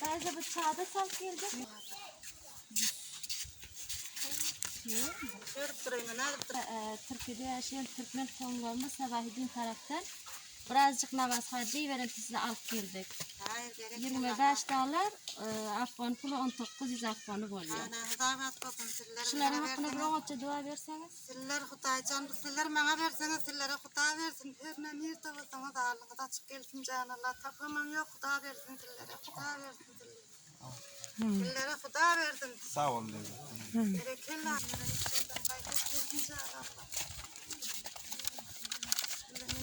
Teyze bıçağı sal geldi. Yapıp Ee, Türkiye'de yaşayan Türkmen konularımız Sabahidin taraftan birazcık namaz hacı verintisiyle alıp geldik. Hayır gerek 25 dolar, e, Afgan pulu 1900 Afganı sizlere. Şunların hakkında bir onca dua verseniz. Sizler Hudaycan, sizler bana verseniz, sizlere Huda versin. Her ne niyet olursanız ağırlığı da açık gelsin can Allah. Tapamam yok, Huda versin sizlere, Huda versin sizlere. Sizlere Huda versin. Sağ olun dedi. Bereketli Şuradan kaydet versin can Allah.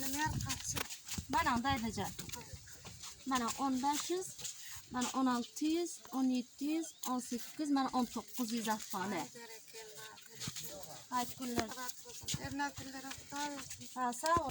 Benim yer kaçsın. Bana da edeceğim. Bana 1500, bana 1600, 1700, 1800, bana 1900 Afganı. Bereketli. Haydi günler. Sizlere Huda versin. Ha, sağ ol.